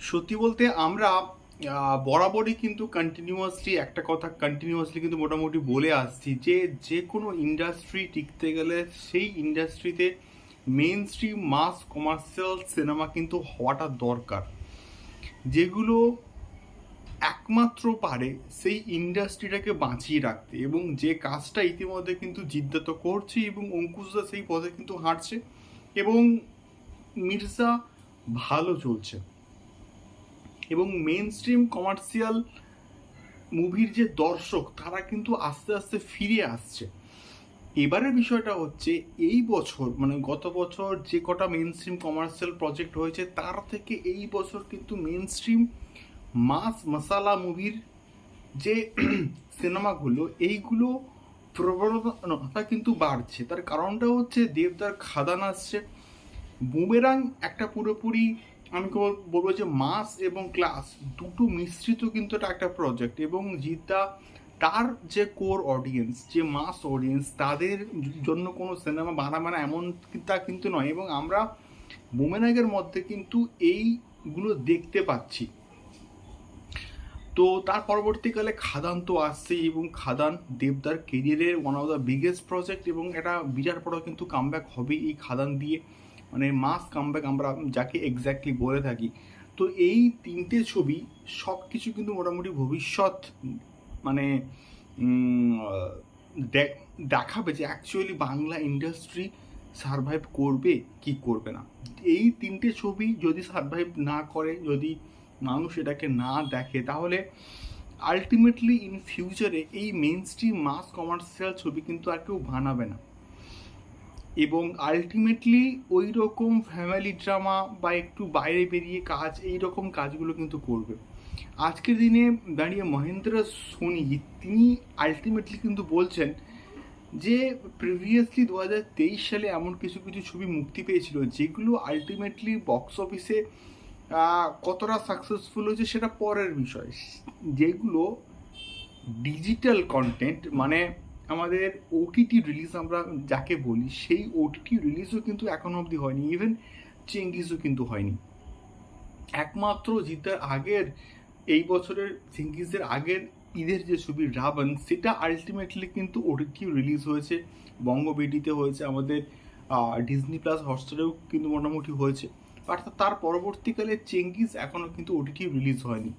সত্যি বলতে আমরা বরাবরই কিন্তু কন্টিনিউয়াসলি একটা কথা কন্টিনিউয়াসলি কিন্তু মোটামুটি বলে আসছি যে যে কোনো ইন্ডাস্ট্রি টিকতে গেলে সেই ইন্ডাস্ট্রিতে main stream mass commercial cinema কিন্তু হওয়াটা দরকার। যেগুলো একমাত্র পারে সেই ইন্ডাস্ট্রিটাকে বাঁচিয়ে রাখতে এবং যে কাজটা ইতিমধ্যে কিন্তু জিদ্দাত করছে এবং অঙ্কুশদা সেই পথে কিন্তু হাঁটছে এবং মির্জা ভালো চলছে। এবং মেন স্ট্রিম কমার্শিয়াল মুভির যে দর্শক, তারা কিন্তু আস্তে আস্তে ফিরে আসছে। এবারের বিষয়টা হচ্ছে, এই বছর মানে গত বছর যে কটা মেন স্ট্রিম কমার্শিয়াল প্রজেক্ট হয়েছে, তার থেকে এই বছর কিন্তু মেন স্ট্রিম মাস মশালা মুভির যে সিনেমাগুলো এইগুলো প্রবণতা কিন্তু বাড়ছে। তার কারণটা হচ্ছে, দেবদার খাদান আসছে। বুমেরাং একটা পুরোপুরি আমি কেবল বলব যে মাস এবং ক্লাস দুটো মিশ্রিত কিন্তু এটা একটা প্রজেক্ট এবং জিদ্দা তার যে কোর অডিয়েন্স যে মাস অডিয়েন্স তাদের জন্য কোনো সিনেমা বানাবে না এমন তা কিন্তু নয় এবং আমরা বুমেরাঙের মধ্যে কিন্তু এইগুলো দেখতে পাচ্ছি। তো তার পরবর্তীকালে খাদান তো আসছেই এবং খাদান দেবদার কেরিয়ারের one of the biggest project এবং এটা বিরাট বড় কিন্তু কামব্যাক হবে এই খাদান দিয়ে। মানে মাস কামব্যাক আমরা যাকে এক্স্যাক্টলি বলে থাকি। তো এই তিনটে ছবি সব কিছু কিন্তু মোটামুটি ভবিষ্যৎ মানে দেখাবে যে অ্যাকচুয়ালি বাংলা ইন্ডাস্ট্রি সারভাইভ করবে কি করবে না। এই তিনটে ছবি যদি সারভাইভ না করে, যদি মানুষ এটাকে না দেখে, তাহলে আলটিমেটলি ইন ফিউচারে এই মেন স্ট্রিম মাস কমার্শিয়াল ছবি কিন্তু আর কেউ বানাবে না। এবং আলটিমেটলি ওই রকম ফ্যামিলি ড্রামা বা একটু বাইরে বেরিয়ে কাজ এই রকম কাজগুলো কিন্তু করবে। আজকের দিনে দাঁড়িয়ে মহেন্দ্র সোনি, তিনি আলটিমেটলি কিন্তু বলছেন যে প্রিভিয়াসলি দু হাজার তেইশ সালে এমন কিছু কিছু ছবি মুক্তি পেয়েছিল, যেগুলো আলটিমেটলি বক্স অফিসে কতটা সাকসেসফুল হয়েছে সেটা পরের বিষয়। যেগুলো ডিজিটাল কন্টেন্ট মানে আমাদের ওটিটি রিলিজ আমরা যাকে বলি, সেই ওটিটি রিলিজও কিন্তু এখনও অবধি হয়নি। ইভেন চেঙ্গিসও কিন্তু হয়নি। একমাত্র জিদ্দার আগের, এই বছরের চেঙ্গিসের আগের ঈদের যে ছবি রাবণ সেটা আলটিমেটলি কিন্তু ওটিটি রিলিজ হয়েছে। বঙ্গবিডিতে হয়েছে, আমাদের ডিজনি প্লাস হটস্টারেও কিন্তু মোটামুটি হয়েছে। অর্থাৎ তার পরবর্তীকালে চেঙ্গিস এখনও কিন্তু ওটিটি রিলিজ হয়নি।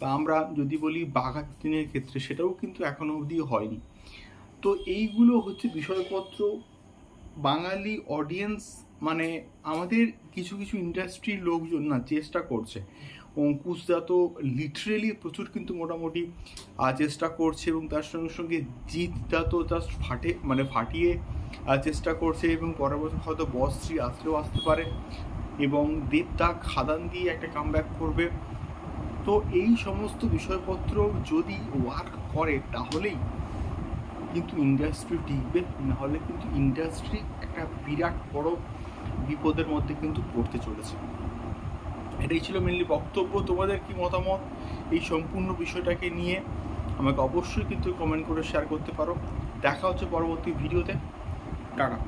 বা আমরা যদি বলি বাঘাতিনের ক্ষেত্রে, সেটাও কিন্তু এখনও অবধি হয়নি। তো এইগুলো হচ্ছে বিষয়পত্র। বাঙালি অডিয়েন্স মানে আমাদের কিছু কিছু ইন্ডাস্ট্রির লোকজন না চেষ্টা করছে। অঙ্কুশদা তো লিটারেলি প্রচুর কিন্তু মোটামুটি চেষ্টা করছে এবং তার সঙ্গে সঙ্গে জিতদা তো জাস্ট ফাটে মানে ফাটিয়ে চেষ্টা করছে এবং পরের বছর হয়তো বস শ্রী আসলেও আসতে পারে এবং দেবদা খাদান দিয়ে একটা কামব্যাক করবে। তো এই সমস্ত বিষয়পত্র যদি ওয়ার্ক করে তাহলেই কিন্তু ইন্ডাস্ট্রি টিকবে, নাহলে কিন্তু ইন্ডাস্ট্রি একটা বিরাট বড় বিপদের মধ্যে কিন্তু পড়তে চলেছে। এটাই ছিল মেনলি বক্তব্য। তোমাদের কি মতামত এই সম্পূর্ণ বিষয়টাকে নিয়ে? আমাকে অবশ্যই কিন্তু কমেন্ট করে শেয়ার করতে পারো। দেখা হচ্ছে পরবর্তী ভিডিওতে টাটা।